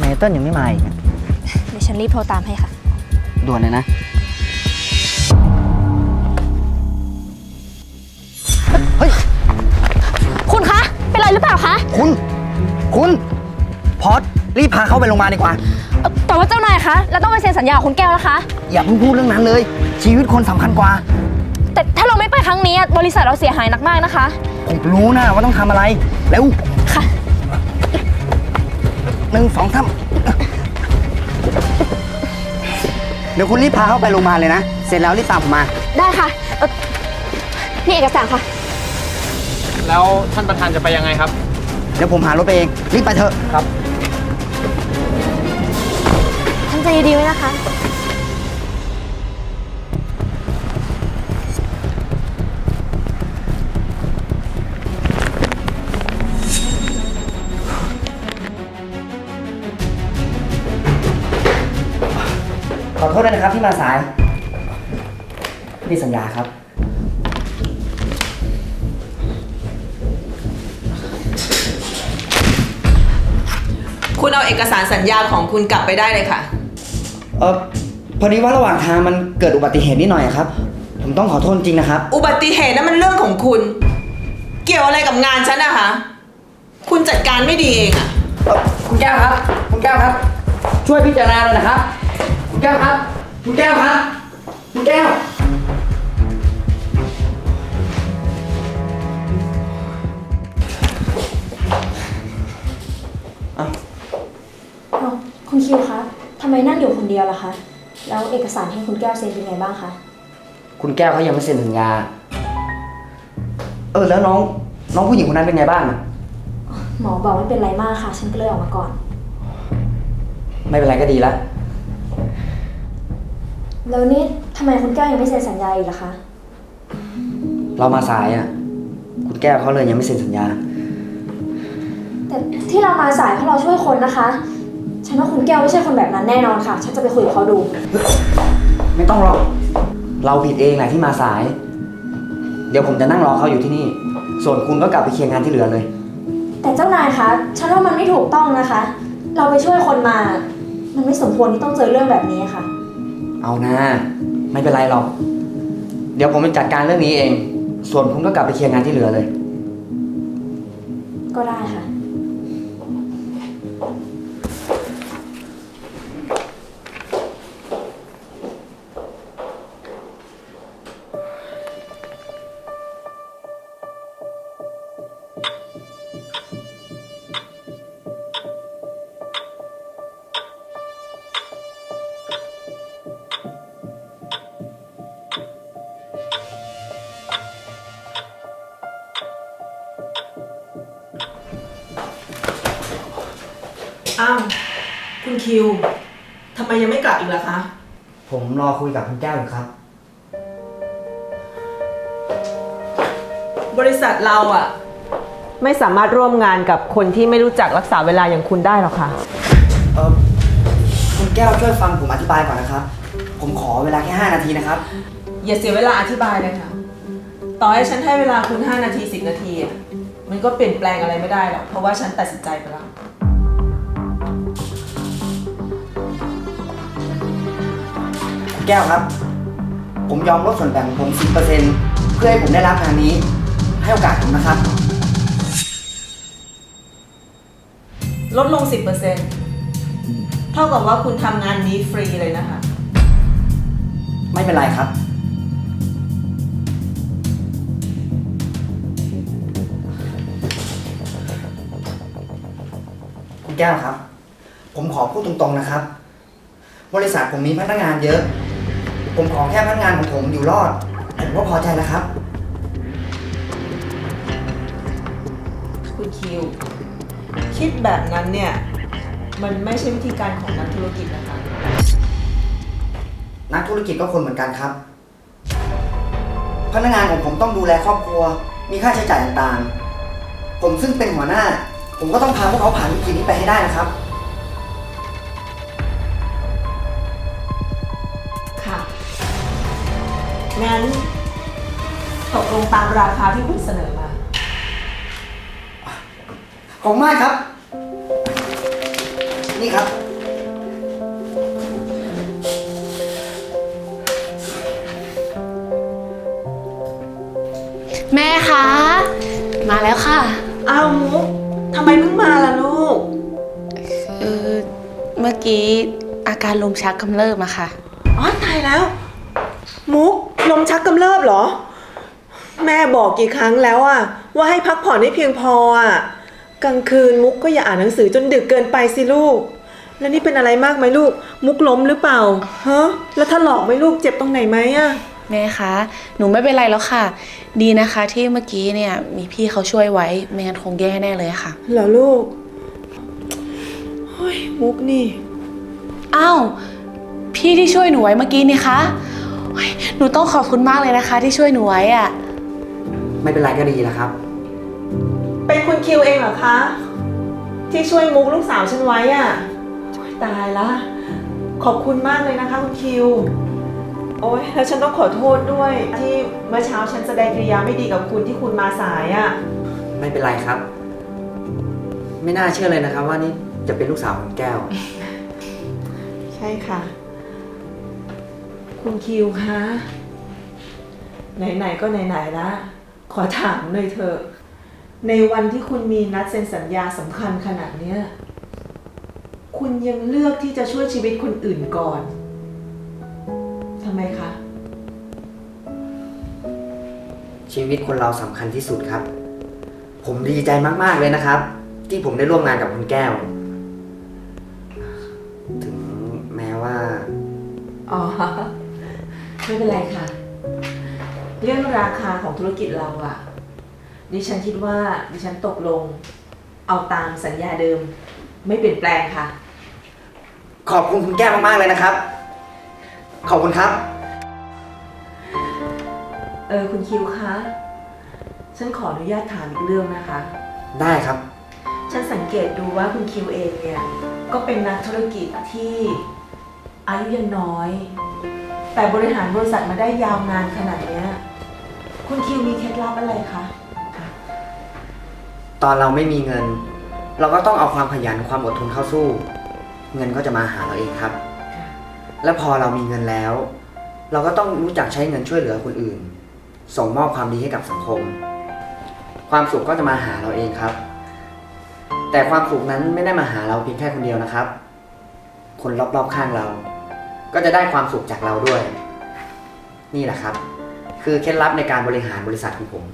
เมเติ้ลยังไม่มาอีกอะเดี๋ยวฉันรีบโทรตามให้ค่ะ ด่วนเลยนะเฮ้ย คุณคะ เป็นไรหรือเปล่าคะคุณ คุณ พอดรีบพาเขาไปโรงพยาบาลดีกว่า เอ่อแต่ว่าเจ้านายคะเราต้องไปเซ็นสัญญากับคุณแก้วนะคะ อย่าเพิ่งพูดเรื่องนั้นเลย ชีวิตคนสำคัญกว่า แต่ถ้าเราไม่ไปครั้งนี้อะบริษัทเราเสียหายหนักมากนะคะ ผมรู้นะว่าต้องทำอะไรเร็วค่ะ หนึ่งสองสามเดี๋ยวคุณรีบพาเขาไปโรงพยาบาลเลยนะ เสร็จแล้วรีบตามผมมา ได้ค่ะเอ่อนี่เอกสารค่ะ แล้วท่านประธานจะไปยังไงครับ เดี๋ยวผมหารถไปเอง รีบไปเถอะ ครับ ท่านใจดีไว้นะคะ ขอโทษด้วยนะครับที่มาสาย นี่สัญญาครับ คุณเอาเอกสารสัญญาของคุณกลับไปได้เลยค่ะ เออพอดีว่าระหว่างทางมันเกิดอุบัติเหตุนิดหน่อยอะครับ ผมต้องขอโทษจริงนะครับ อุบัติเหตุนั้นมันเรื่องของคุณ เกี่ยวอะไรกับงานฉันนะคะ คุณจัดการไม่ดีเองอะ เอ่อคุณแก้วครับ คุณแก้วครับ ช่วยพิจารณาเลยนะครับคุณ แก้วครับ คุณแก้วครับ คุณแก้วคุณคิวคะทำไมนั่งอยู่คนเดียวล่ะคะ แล้วเอกสารให้คุณแก้วเซ็นเป็นไงบ้างคะ คุณแก้วเขายังไม่เซ็นสัญญา เออแล้วน้องน้องผู้หญิงคนนั้นเป็นไงบ้างหมอบอกไม่เป็นไรมากค่ะ ฉันก็เลยออกมาก่อน ไม่เป็นไรก็ดีแล้ว แล้วนี่ทำไมคุณแก้วยังไม่เซ็นสัญญาอีกล่ะคะ เรามาสายอะ คุณแก้วเขาเลยยังไม่เซ็นสัญญา แต่ที่เรามาสายเพราะเราช่วยคนนะคะ ฉันว่าคุณแก้วไม่ใช่คนแบบนั้นแน่นอนค่ะ ฉันจะไปคุยกับเขาดู ไม่ต้องหรอก เราผิดเองแหละที่มาสาย เดี๋ยวผมจะนั่งรอเขาอยู่ที่นี่ ส่วนคุณก็กลับไปเคลียร์งานที่เหลือเลย แต่เจ้านายคะ ฉันว่ามันไม่ถูกต้องนะคะ เราไปช่วยคนมา มันไม่สมควรที่ต้องเจอเรื่องแบบนี้ค่ะ เอานะ ไม่เป็นไรหรอก เดี๋ยวผมจะจัดการเรื่องนี้เอง ส่วนคุณก็กลับไปเคลียร์งานที่เหลือเลย ก็ได้ค่ะ อ้าวคุณคิวทำไมยังไม่กลับอีกล่ะคะ ผมรอคุยกับคุณแก้วอยู่ครับ บริษัทเราอะไม่สามารถร่วมงานกับคนที่ไม่รู้จักรักษาเวลาอย่างคุณได้หรอกค่ะ เออคุณแก้วช่วยฟังผมอธิบายก่อนนะครับ ผมขอเวลาแค่ 5 นาทีนะครับ อย่าเสียเวลาอธิบายเลยค่ะ ต่อให้ฉันให้เวลาคุณ 5 นาที 10 นาทีอะมันก็เปลี่ยนแปลงอะไรไม่ได้หรอก เพราะว่าฉันตัดสินใจไปแล้ว แก้วครับ ผมยอมลดส่วนแบ่งของผม 10%เพื่อให้ผมได้รับงานนี้ ให้โอกาสผมนะครับ ลดลง 10%เท่ากับว่าคุณทำงานนี้ฟรีเลยนะคะ ไม่เป็นไรครับ คุณแก้วครับ ผมขอพูดตรงๆนะครับ บริษัทผมมีพนักงานเยอะ ผมขอแค่พนักงานของผมอยู่รอด ผมก็พอใจแล้วครับ คุณคิว คิดแบบนั้นเนี่ย มันไม่ใช่วิธีการของนักธุรกิจนะคะ นักธุรกิจก็คนเหมือนกันครับ พนักงานของผมต้องดูแลครอบครัว มีค่าใช้จ่ายต่างๆ ผมซึ่งเป็นหัวหน้า ผมก็ต้องพาพวกเขาผ่านวิกฤตนี้ไปให้ได้นะครับ งั้น ตกลงตามราคาที่คุณเสนอมา ขอบคุณมากครับ นี่ครับ แม่คะ มาแล้วค่ะ อ้าวมุกทำไมเพิ่งมาล่ะลูก เออเมื่อกี้อาการลมชักกำเริบอะค่ะ อ๋อตายแล้ว มุก ลมชักกำเริบเหรอ แม่บอกกี่ครั้งแล้วอะว่าให้พักผ่อนให้เพียงพออะกลางคืนมุกก็อย่าอ่านหนังสือจนดึกเกินไปสิลูก แล้วนี่เป็นอะไรมากไหมลูก มุกล้มหรือเปล่าฮะแล้วถ้าหลอกไหมลูกเจ็บตรงไหนไหมอะแม่คะ หนูไม่เป็นไรแล้วค่ะ ดีนะคะที่เมื่อกี้เนี่ยมีพี่เขาช่วยไว้ ไม่งั้นคงแย่แน่เลยค่ะ เหรอลูกเฮ้ยมุกนี่ อ้าว พี่ที่ช่วยหนูไว้เมื่อกี้นี่คะโอ๊ย หนูต้องขอบคุณมากเลยนะคะ ที่ช่วยหนูไว้อะไม่เป็นไรก็ดีแล้วครับ เป็นคุณคิวเองเหรอคะ ที่ช่วยมุกลูกสาวฉันไว้อะโอ๊ยตายละขอบคุณมากเลยนะคะคุณคิว โอ้ยแล้วฉันต้องขอโทษด้วย ที่เมื่อเช้าฉันแสดงกิริยาไม่ดีกับคุณที่คุณมาสายอะไม่เป็นไรครับ ไม่น่าเชื่อเลยนะครับ ว่านี่จะเป็นลูกสาวของแก้ว ใช่ค่ะ คุณคิวคะ ไหนๆก็ไหนๆละ ขอถามหน่อยเถอะ ในวันที่คุณมีนัดเซ็นสัญญาสำคัญขนาดเนี้ย คุณยังเลือกที่จะช่วยชีวิตคนอื่นก่อน ทำไมคะ ชีวิตคนเราสำคัญที่สุดครับ ผมดีใจมาก ๆ เลยนะครับ ที่ผมได้ร่วมงานกับคุณแก้ว เป็นไรค่ะ เรื่องราคาของธุรกิจเราอะดิฉันคิดว่าดิฉันตกลง เอาตามสัญญาเดิม ไม่เปลี่ยนแปลงค่ะ ขอบคุณคุณแก้วมากๆเลยนะครับ ขอบคุณครับ เออคุณคิวคะ ฉันขออนุญาตถามอีกเรื่องนะคะ ได้ครับ ฉันสังเกตดูว่าคุณคิวเองเนี่ย ก็เป็นนักธุรกิจที่อายุยังน้อย แต่บริหารบริษัทมาได้ยาวนานขนาดเนี้ยคุณคิวมีเคล็ดลับอะไรคะ ตอนเราไม่มีเงิน เราก็ต้องเอาความขยันความอดทนเข้าสู้ เงินก็จะมาหาเราเองครับ และพอเรามีเงินแล้ว เราก็ต้องรู้จักใช้เงินช่วยเหลือคนอื่น ส่งมอบความดีให้กับสังคม ความสุขก็จะมาหาเราเองครับ แต่ความสุขนั้นไม่ได้มาหาเราเพียงแค่คนเดียวนะครับ คนรอบๆข้างเรา ก็จะได้ความสุขจากเราด้วย นี่แหละครับ คือเคล็ดลับในการบริหารบริษัทของผม